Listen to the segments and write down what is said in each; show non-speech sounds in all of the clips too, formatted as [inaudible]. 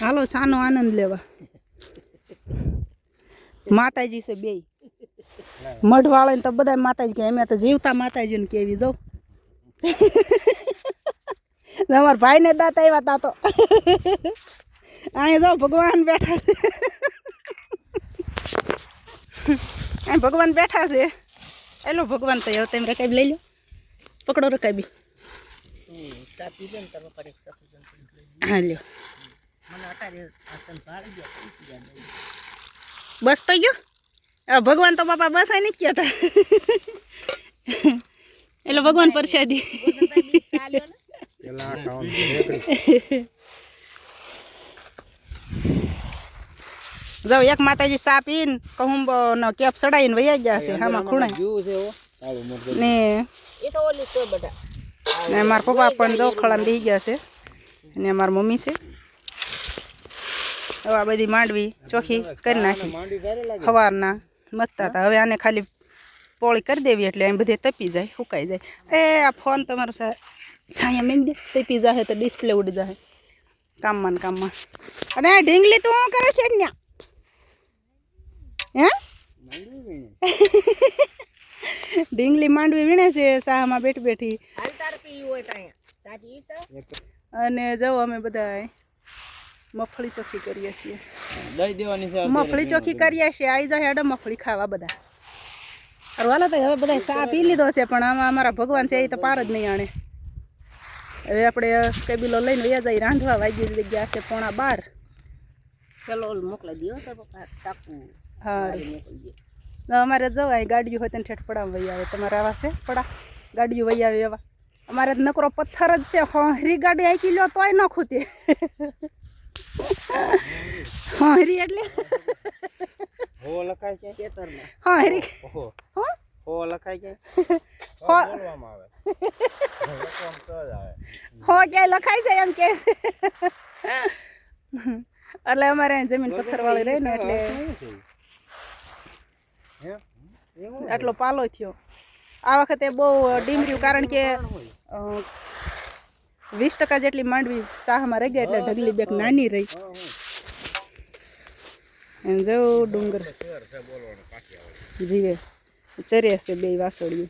હાલો સાનો આનંદ લેવા. માતાજી છે બે મઢવાળા તો બધા માતાજી કે અમે તો જીવતા માતાજીને કેવી જાઉં તમારા ભાઈને દાંત આવ્યા તા તો. અહીંયા જાઓ ભગવાન બેઠા છે. અહીં ભગવાન બેઠા છે. એલો ભગવાન તો હવે તેમ રકાબી લઈ લો. પકડો રકાબી. હા લ્યો. બસ તો ગયો? ભગવાન તો બાપા બસ નહીં ગયા હતા એટલે ભગવાન પ્રસાદી. જાઓ એક માતાજી સા પીને કહુંબો નો કેપ સડાઈને વૈયા ગયા છે આમાં ખૂણે જીવું છે હો. મરચું. ને એ તો ઓલી છે બધા. ને મારા પપ્પા પણ જો ખળામાં બેસી ગયા છે. ને મારા મમ્મી છે. હવે આ બધી માંડવી ચોખ્ખી કરી નાખી. સવારના મથતા હતા. હવે આને ખાલી પોળી કરી દેવી એટલે એમ બધે તપી જાય સુકાઈ જાય. એ આ ફોન તમારો છાયા મેં દે. તપી જાય તો ડિસ્પ્લે ઉડી જાય કામમાં ને કામમાં. અને ઢીંગલી તું શું કરે છે ત્યાં હે? [laughs] ઢીંગલી માંડવી વીણે છે સાહમાં બેઠી બેઠી. અને જાઓ અમે બધા મગફળી ચોખ્ખી કરીએ છીએ. દઈ દેવાની છે મફળી ચોખ્ખી કરીએ છીએ. આવી જાય હેડો મફળી ખાવા બધા. અરે તો હવે બધા સા પી લીધો છે પણ આમાં અમારા ભગવાન છે એ તો પાર જ નહીં આણે. હવે આપણે કેબીલો લઈને વ્યા જાય રાંધવા વાગી જગ્યા છે પોણા બાર. ચલો ઓલું મોકલાઈ દો તાર પપ્પા હા. મારી મોકલી દે. અમારે જવાય ગાડીઓ હોય તેને ઠેઠ પડાવ વહી આવે. તમારે આવા છે? પડા. ગાડીઓ વહી આવે એવા. અમારે નકરો પથ્થર જ છે હરી ગાડી આંકી લ્યો તોય ન ખૂતે હોહરી એટલે? હો લખાય છે ખેતરમાં. હોહરી હો હો? હો લખાય છે [laughs] હો. બોલવામાં આવે. હો ક્યાંય લખાય છે એમ કે એટલે અમારે જમીન પથ્થરવાળી રહી ને એટલે આટલો પાલો થયો. આ વખતે બહુ ડીમર્યું કારણ કે વીસ ટકા જેટલી માંડવી સાહમાં રહી ગયા એટલે ઢગલી બેક નાની રહી. એમ જવું ડુંગર. જીવે. ચરે છે બે વાસળીઓ.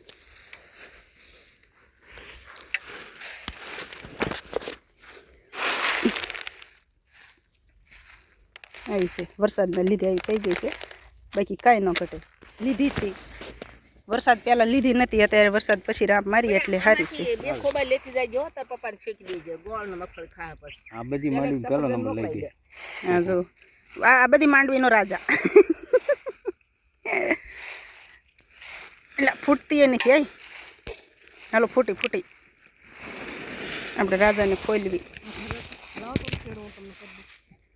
આવી છે. વરસાદના લીધે આવી થઈ ગઈ છે. બાકી કાંઈ ન ઘટે. લીધી હતી. વરસાદ પેલા લીધી નથી અત્યારે વરસાદ પછી રામ મારી એટલે સારી છે. બે ખોબા લેતી જાય તાર પપ્પાને શેકી દેજે ગોળ ને મગફળી ખાવા પછી આ બધી માંડવી પહેલો નંબર લઈ ગઈ. હા જો. આ આ બધી માંડવીનો રાજા. એટલે ફૂટતી એ નથી આઈ હાલો ફૂટી ફૂટી. આપણે રાજાને ખોલવી